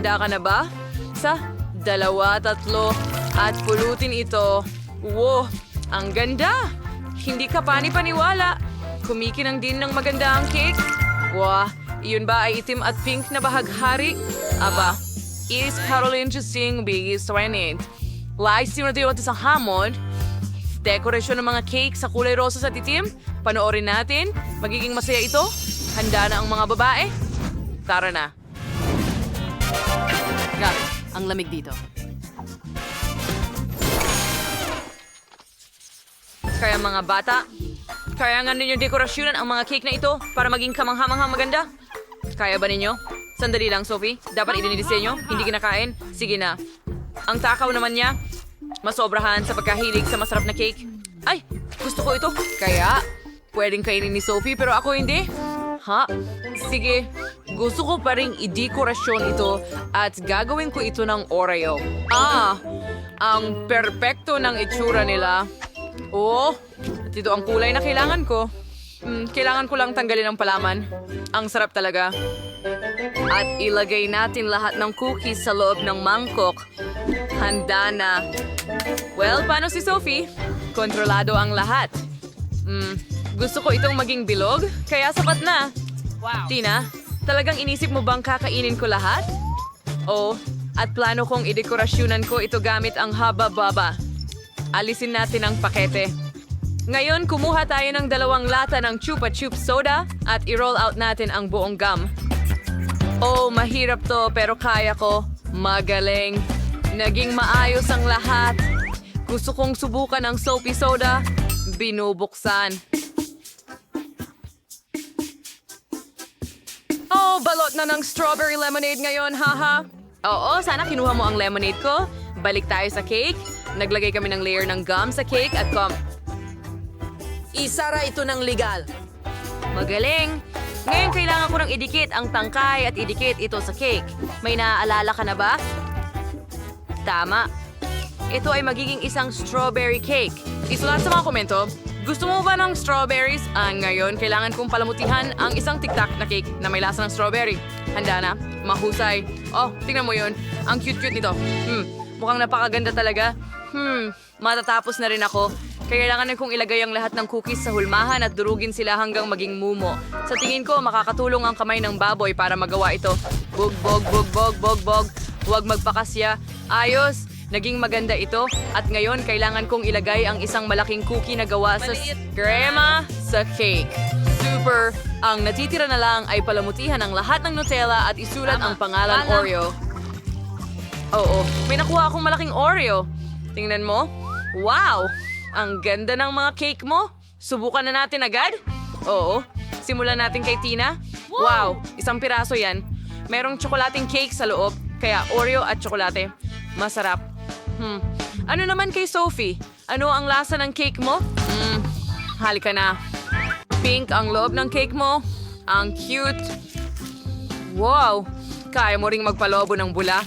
Handa ka na ba? Isa, dalawa, tatlo, at pulutin ito. Wow, ang ganda! Hindi ka pani-paniwala. Kumikinang din ng maganda ang cake. Wow, iyon ba ay itim at pink na bahaghari? Aba, is Caroline Jusing Biggie Serenade. Lies na tayo sa hamon. Dekorasyon ng mga cake sa kulay rosas at itim. Panoorin natin. Magiging masaya ito. Handa na ang mga babae. Tara na. Ang lamig dito. Kaya mga bata, kaya nga ninyo dekorasyonan ang mga cake na ito para maging kamanghamanghang maganda? Kaya ba ninyo? Sandali lang, Sophie. Dapat idinidisenyo? Hindi kinakain? Sige na. Ang takaw naman niya, masobrahan sa pagkahilig sa masarap na cake. Ay, gusto ko ito. Kaya, pwedeng kainin ni Sophie pero ako hindi. Ha? Sige, gusto ko pa rin i-dekorasyon ito at gagawin ko ito ng Oreo. Ah, ang perpekto ng itsura nila. Oo, at ito ang kulay na kailangan ko. Hmm, kailangan ko lang tanggalin ang palaman. Ang sarap talaga. At ilagay natin lahat ng cookies sa loob ng mangkok. Handa na. Well, paano si Sophie? Kontrolado ang lahat. Hmm, gusto ko itong maging bilog, kaya sapat na. Wow. Tina, talagang inisip mo bang kakainin ko lahat? Oo, at plano kong idekorasyonan ko ito gamit ang haba-baba. Alisin natin ang pakete. Ngayon, kumuha tayo ng dalawang lata ng Chupa Chup soda at i-roll out natin ang buong gum. Oh, mahirap to pero kaya ko. Magaling. Naging maayos ang lahat. Gusto kong subukan ang soapy soda. Binubuksan. Balot na ng strawberry lemonade ngayon, haha. Oo, sana kinuha mo ang lemonade ko. Balik tayo sa cake. Naglagay kami ng layer ng gum sa cake at com... Isara ito ng legal. Magaling! Ngayon kailangan ko ng idikit ang tangkay at idikit ito sa cake. May naaalala ka na ba? Tama. Ito ay magiging isang strawberry cake. Isulat sa mga komento, gusto mo ba ng strawberries? Ah, ngayon, kailangan kong palamutihan ang isang tiktak na cake na may lasa ng strawberry. Handa na? Mahusay. Oh, tingnan mo yun. Ang cute-cute nito. Hmm, mukhang napakaganda talaga. Hmm, matatapos na rin ako. Kailangan kong ilagay ang lahat ng cookies sa hulmahan at durugin sila hanggang maging mumo. Sa tingin ko, makakatulong ang kamay ng baboy para magawa ito. Bog, bog, bog, bog, bog, bog. Huwag magpakasya. Ayos! Naging maganda ito at ngayon kailangan kong ilagay ang isang malaking cookie na gawa sa crema sa cake. Super! Ang natitira na lang ay palamutihan ang lahat ng Nutella at isulat ang pangalan Tama. Oreo. Oo, may nakuha akong malaking Oreo. Tingnan mo. Wow! Ang ganda ng mga cake mo. Subukan na natin agad? Oo. Simulan natin kay Tina. Wow! Isang piraso yan. Merong tsokolating cake sa loob, kaya Oreo at tsokolate. Masarap. Hmm. Ano naman kay Sophie? Ano ang lasa ng cake mo? Hmm. Halika na. Pink ang loob ng cake mo. Ang cute. Wow! Kaya mo ring magpalobo ng bula.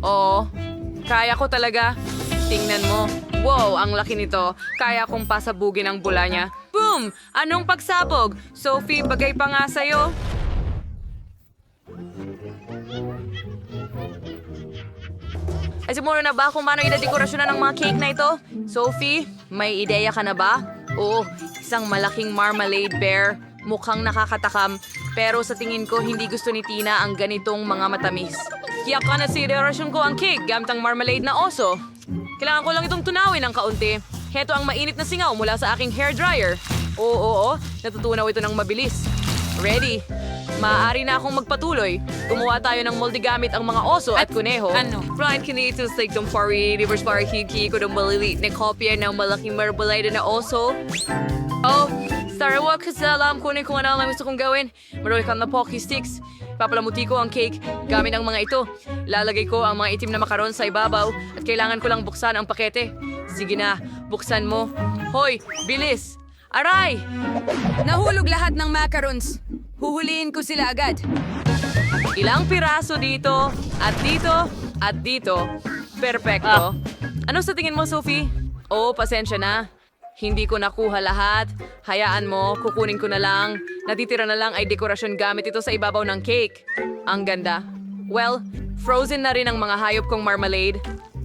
Oo, kaya ko talaga. Tingnan mo. Wow, ang laki nito. Kaya kong pasabugin ang bula niya. Boom! Anong pagsabog? Sophie, bagay pa nga sa'yo. Ay, siguro na ba kung paano idedekorasyonan ng mga cake na ito? Sophie, may ideya ka na ba? Oo, isang malaking marmalade bear. Mukhang nakakatakam. Pero sa tingin ko, hindi gusto ni Tina ang ganitong mga matamis. Kaya ka na si ko ang cake gamit ang marmalade na oso. Kailangan ko lang itong tunawin ng kaunti. Heto ang mainit na singaw mula sa aking hair dryer. Oo, oo, oo. Natutunaw ito ng mabilis. Ready. Maaari na akong magpatuloy. Gumawa tayo ng molde gamit ang mga oso at, kuneho. ano? Brian, kinito sa itong pari, reverse pari, hiki ko ng maliliit na kopya ng malaking marmalade na oso. Oh, Sarawak, kasi alam ko na kung ano ang gusto kong gawin. Marami kang na Pocky Sticks. Papalamuti ko ang cake gamit ang mga ito. Lalagay ko ang mga itim na makaron sa ibabaw at kailangan ko lang buksan ang pakete. Sige na, buksan mo. Hoy, bilis! Aray! Nahulog lahat ng macarons. Huhulihin ko sila agad. Ilang piraso dito, at dito, at dito. Perpekto. Ano sa tingin mo, Sophie? Oo, pasensya na. Hindi ko nakuha lahat. Hayaan mo, kukunin ko na lang. Natitira na lang ay dekorasyon gamit ito sa ibabaw ng cake. Ang ganda. Well, frozen na rin ang mga hayop kong marmalade.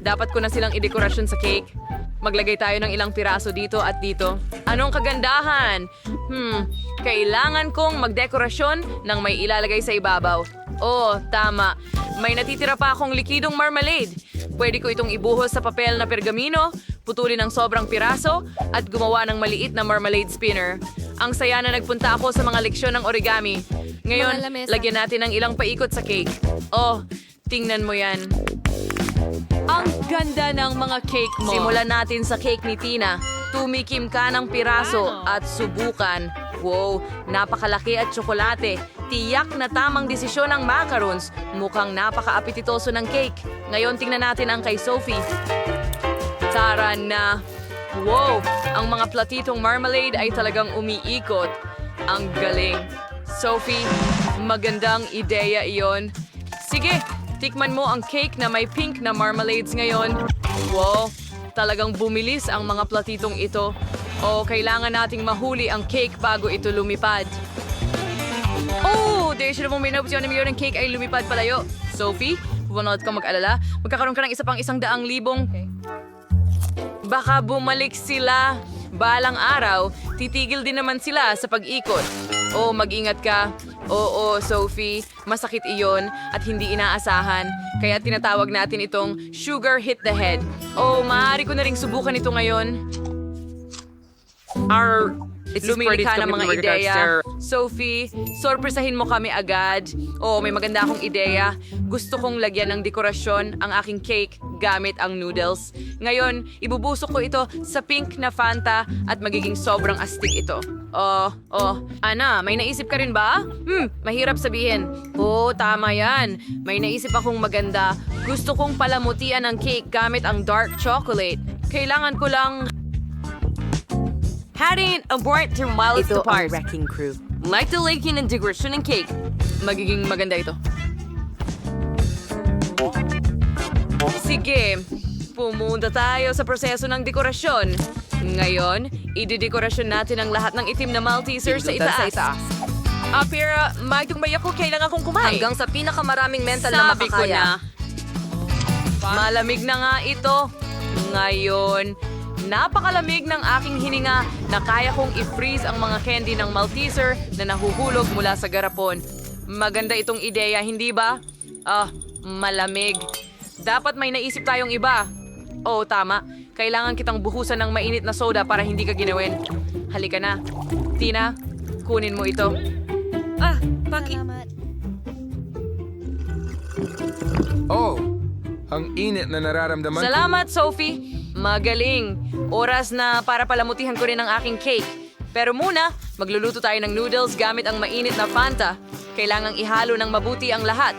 Dapat ko na silang idekorasyon sa cake. Maglagay tayo ng ilang piraso dito at dito. Anong kagandahan? Hmm, kailangan kong magdekorasyon ng may ilalagay sa ibabaw. Oh, tama. May natitira pa akong likidong marmalade. Pwede ko itong ibuhos sa papel na pergamino, putulin ng sobrang piraso, at gumawa ng maliit na marmalade spinner. Ang saya na nagpunta ako sa mga leksyon ng origami. Ngayon, lagyan natin ng ilang paikot sa cake. Oh, tingnan mo yan. Ang ganda ng mga cake mo. Simulan natin sa cake ni Tina. Tumikim ka ng piraso at subukan. Wow, napakalaki at tsokolate. Tiyak na tamang desisyon ng macarons. Mukhang napaka-apetitoso ng cake. Ngayon tingnan natin ang kay Sophie. Tara na. Wow, ang mga platitong marmalade ay talagang umiikot. Ang galing. Sophie, magandang ideya iyon. Sige, tikman mo ang cake na may pink na marmalades ngayon. Wow, talagang bumilis ang mga platitong ito. O kailangan nating mahuli ang cake bago ito lumipad. Oh, dahil siya namang may naopsyon na milyon ng cake ay lumipad palayo. Sophie, huwag kang mag-alala. Magkakaroon ka ng isa pang isang daang libong. Baka bumalik sila. Balang araw, titigil din naman sila sa pag-ikot. O mag-ingat ka. Oo, Sophie, masakit iyon at hindi inaasahan. Kaya tinatawag natin itong sugar hit the head. O maaari ko na ring subukan ito ngayon. Our Lumili ka ng mga ideya. Sophie, sorpresahin mo kami agad. Oo, may maganda akong ideya. Gusto kong lagyan ng dekorasyon ang aking cake gamit ang noodles. Ngayon, ibubusok ko ito sa pink na Fanta at magiging sobrang astig ito. Oh, oh. Ana, may naisip ka rin ba? Hmm, mahirap sabihin. Oo, tama yan. May naisip akong maganda. Gusto kong palamutian ang cake gamit ang dark chocolate. Kailangan ko lang Hatting abort to miles Ito to ang Pars. wrecking crew. Like the lake in decoration ng cake. Magiging maganda ito. Sige, pumunta tayo sa proseso ng dekorasyon. Ngayon, ididekorasyon natin ang lahat ng itim na Malteser sa itaas. sa itaas. Ah, pero may tumbay ako, kailangan kong kumain. Hanggang sa pinakamaraming mental na Sabi ko makakaya. na. Malamig na nga ito. Ngayon, napakalamig ng aking hininga na kaya kong i-freeze ang mga candy ng Malteser na nahuhulog mula sa garapon. Maganda itong ideya, hindi ba? Ah, malamig. Dapat may naisip tayong iba. Oo, tama. Kailangan kitang buhusan ng mainit na soda para hindi ka ginawin. Halika na. Tina, kunin mo ito. Ah, paki... Oh, ang init na nararamdaman. Salamat, Sophie. Magaling. Oras na para palamutihan ko rin ang aking cake. Pero muna, magluluto tayo ng noodles gamit ang mainit na Fanta. Kailangang ihalo ng mabuti ang lahat.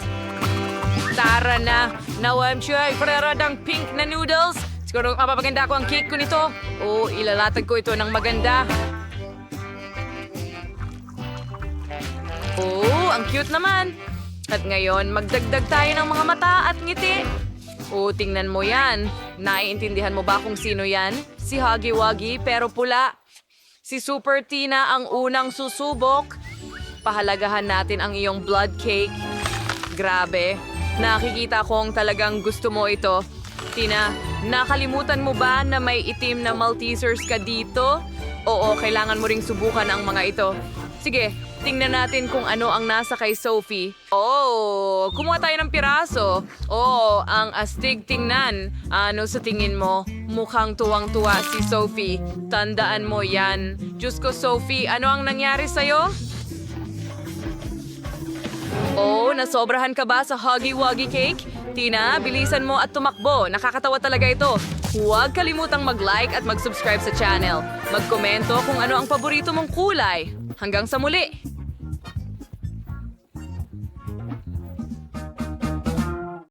Tara na! Nawam siya, praradang pink na noodles. Siguro mapapaganda ko ang cake ko nito. O ilalatag ko ito ng maganda. Oh, ang cute naman. At ngayon, magdagdag tayo ng mga mata at ngiti. O, tingnan mo yan. Naiintindihan mo ba kung sino yan? Si Huggy Wuggy pero pula. Si Super Tina ang unang susubok. Pahalagahan natin ang iyong blood cake. Grabe. Nakikita kong talagang gusto mo ito. Tina, nakalimutan mo ba na may itim na Maltesers ka dito? Oo, kailangan mo ring subukan ang mga ito. Sige, tingnan natin kung ano ang nasa kay Sophie. Oh, kumuha tayo ng piraso. Oh, ang astig tingnan. Ano sa tingin mo? Mukhang tuwang-tuwa si Sophie. Tandaan mo yan. Diyos ko, Sophie, ano ang nangyari sa'yo? Oh, nasobrahan ka ba sa Huggy Wuggy Cake? Tina, bilisan mo at tumakbo. Nakakatawa talaga ito. Huwag kalimutang mag-like at mag-subscribe sa channel. Magkomento kung ano ang paborito mong kulay. Hanggang sa muli!